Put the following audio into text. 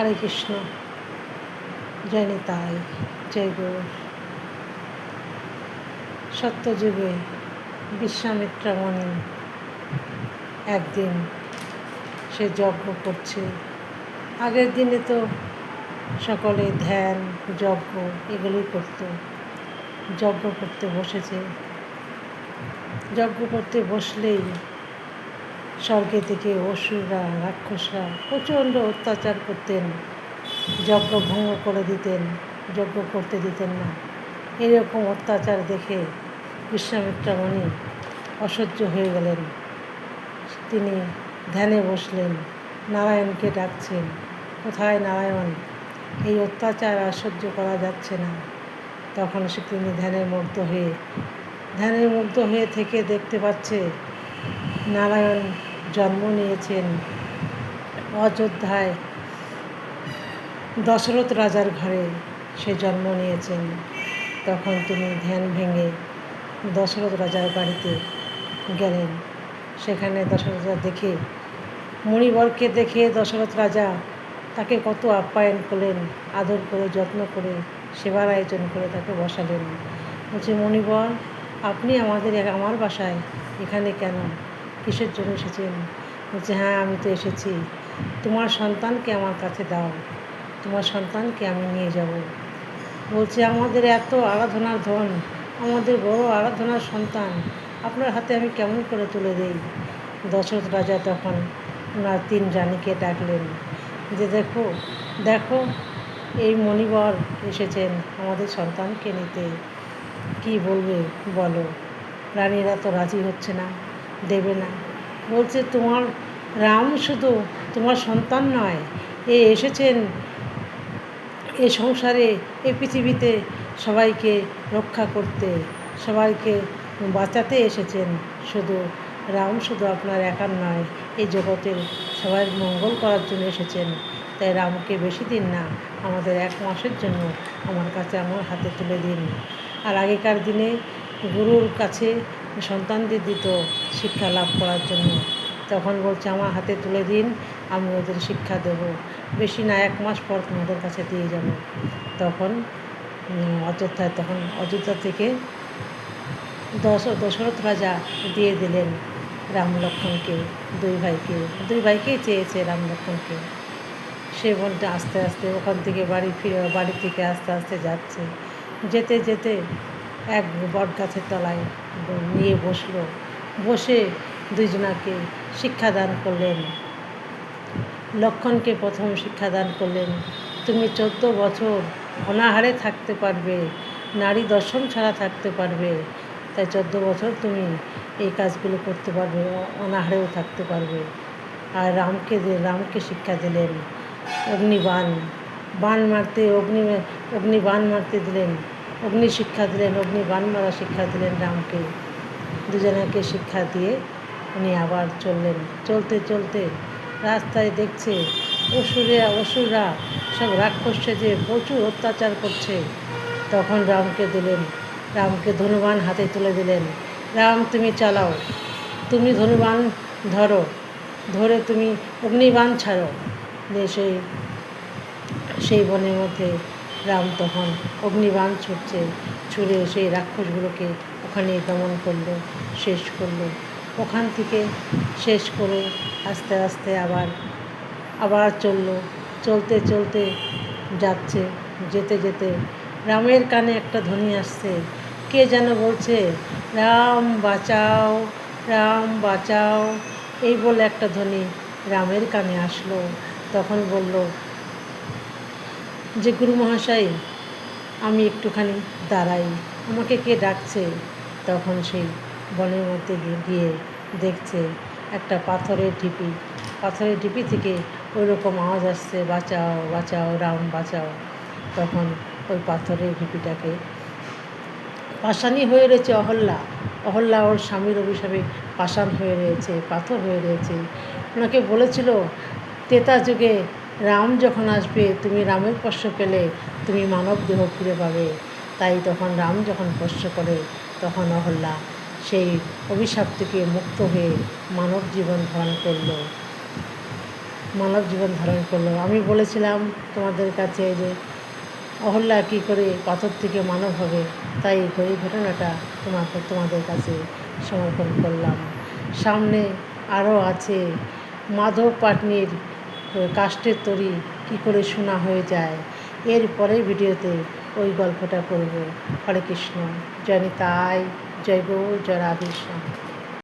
হরে কৃষ্ণ, জয় নিতাই, জয় গৌর। সত্যযুগে বিশ্বামিত্রামণি একদিন সে যজ্ঞ করছে। আগের দিনে তো সকলে ধ্যান, যজ্ঞ এগুলোই করতো। যজ্ঞ করতে বসেছে। যজ্ঞ করতে বসলেই স্বর্গে থেকে অসুররা, রাক্ষসরা প্রচণ্ড অত্যাচার করতেন, যজ্ঞ ভঙ্গ করে দিতেন, যজ্ঞ করতে দিতেন না। এরকম অত্যাচার দেখে বিশ্বামিত্রামণি অসহ্য হয়ে গেলেন। তিনি ধ্যানে বসলেন, নারায়ণকে ডাকছেন, কোথায় নারায়ণ? এই অত্যাচার আর সহ্য করা যাচ্ছে না। তখন সে তিনি ধ্যানে মুগ্ধ হয়ে ধ্যানের মুগ্ধ হয়ে থেকে দেখতে পাচ্ছে, নারায়ণ জন্ম নিয়েছেন অযোধ্যায় দশরথ রাজার ঘরে সে জন্ম নিয়েছেন। তখন তিনি ধ্যান ভেঙে দশরথ রাজার বাড়িতে গেলেন। সেখানে দশরথ রাজা দেখে, মণিবরকে দেখে দশরথ রাজা তাকে কত আপ্যায়ন করলেন, আদর করে, যত্ন করে, সেবার আয়োজন করে তাকে বসালেন। বলছে, মণিবর, আপনি আমাদের, আমার বাসায় এখানে কেন কিসের জন্য এসেছেন বলছে হ্যাঁ আমি তো এসেছি। তোমার সন্তানকে আমার কাছে দাও। তোমার সন্তানকে আমি নিয়ে যাব। বলছে, আমাদের এত আরাধনার ধন, আমাদের বড় আরাধনার সন্তান, আপনার হাতে আমি কেমন করে তুলে দিই? দশরথ রাজা তখন ওনার তিন রানীকে ডাকলেন যে, দেখো দেখো, এই মণিবর এসেছেন আমাদের সন্তানকে নিতে। কি বলবে বলো? রানীরা তো রাজি হচ্ছে না। দেবে না। বলছে, তোমার রাম শুধু তোমার সন্তান নয়, এ এসেছেন এ সংসারে, এ পৃথিবীতে সবাইকে রক্ষা করতে, সবাইকে বাঁচাতে এসেছেন। শুধু রাম শুধু আপনার একার নয়, এই জগতের সবাই মঙ্গল করার জন্য এসেছেন। তাই রামকে বেশি দিন না, আমাদের এক মাসের জন্য আমার কাছে আমার হাতে তুলে দিন। আর আগেকার দিনে গুরুর কাছে সন্তানদের দিত শিক্ষা লাভ করার জন্য। তখন বলছে, আমার হাতে তুলে দিন, আমি ওদের শিক্ষা দেব। বেশি না, এক মাস পর তোমাদের কাছে দিয়ে যাব। তখন অযোধ্যায় তখন অযোধ্যা থেকে দশ, দশরথ রাজা দিয়ে দিলেন রাম লক্ষ্মণকে দুই ভাইকে। দুই ভাইকেই চেয়েছে রাম লক্ষ্মণকে সে বলতে, আস্তে আস্তে, ওখান থেকে বাড়ি ফিরে, বাড়ি থেকে আস্তে আস্তে যাচ্ছে। যেতে যেতে এক বট গাছের তলায় নিয়ে বসল। বসে দুইজনাকে শিক্ষাদান করলেন। লক্ষণকে প্রথম শিক্ষাদান করলেন, তুমি চোদ্দ বছর অনাহারে থাকতে পারবে, নারী দর্শন ছাড়া থাকতে পারবে, তাই চোদ্দ বছর তুমি এই কাজগুলো করতে পারবে, অনাহারেও থাকতে পারবে। আর রামকে রামকে শিক্ষা দিলেন। অগ্নিবাণ বান মারতে, অগ্নি অগ্নি বান মারতে দিলেন। অগ্নি শিক্ষা দিলেন, অগ্নি বান মারা শিক্ষা দিলেন রামকে। দুজনাকে শিক্ষা দিয়ে উনি আবার চললেন। চলতে চলতে রাস্তায় দেখছে অসুরা, অসুররা সব রাক্ষসে যে প্রচুর অত্যাচার করছে। তখন রামকে দিলেন, রামকে ধনুবান হাতে তুলে দিলেন। রাম, তুমি চালাও, তুমি ধনুবান ধরো, ধরে তুমি অগ্নিবাণ ছাড়ো। দিয়ে সেই সেই বনের মধ্যে রাম তখন অগ্নিবাণ ছুটছে, ছুড়ে সেই রাক্ষসগুলোকে ওখানে দমন করল, শেষ করল। ওখান থেকে শেষ করে আস্তে আস্তে আবার আবার চলল। চলতে চলতে যাচ্ছে, যেতে যেতে রামের কানে একটা ধ্বনি আসছে। কে যেন বলছে, রাম বাঁচাও রাম বাঁচাও। এই বলে একটা ধ্বনি রামের কানে আসলো। তখন বলল যে গুরু মহাশয়, আমি একটুখানি দাঁড়াই। আমাকে কে ডাকছে? তখন সেই বনের মধ্যে গিয়ে দেখছে একটা পাথরের ঢিপি। পাথরের ঢিপি থেকে ওই রকম আওয়াজ আসছে, বাঁচাও বাঁচাও, রাম, বাঁচাও। তখন ওই পাথরের ঢিপিটাকে পাশানি হয়ে রয়েছে অহল্যা। অহল্যা ওর স্বামীর অভিশাপে পাষাণ হয়ে রয়েছে, পাথর হয়ে রয়েছে। ওনাকে বলেছিল তেতা যুগে রাম যখন আসবে, তুমি রামের স্পর্শ পেলে, তুমি মানব দেহ ফিরে পাবে। তাই তখন রাম যখন স্পর্শ করে, তখন অহল্যা সেই অভিশাপ থেকে মুক্ত হয়ে মানব জীবন ধারণ করল। মানব জীবন ধারণ করল। আমি বলেছিলাম তোমাদের কাছে যে, অহল্যা কী করে পাথর থেকে মানব হবে? তাই এই ঘটনাটা তোমাকে, তোমাদের কাছে সমর্পণ করলাম। সামনে আরও আছে মাধব পাটনির কাষ্টের তরি কি করে শোনা হয়ে যায়। এর পরের ভিডিওতে ওই গল্পটা করব। হরে কৃষ্ণ। জয় নিতাই জয় গৌ, জয় রাধেশ্যাম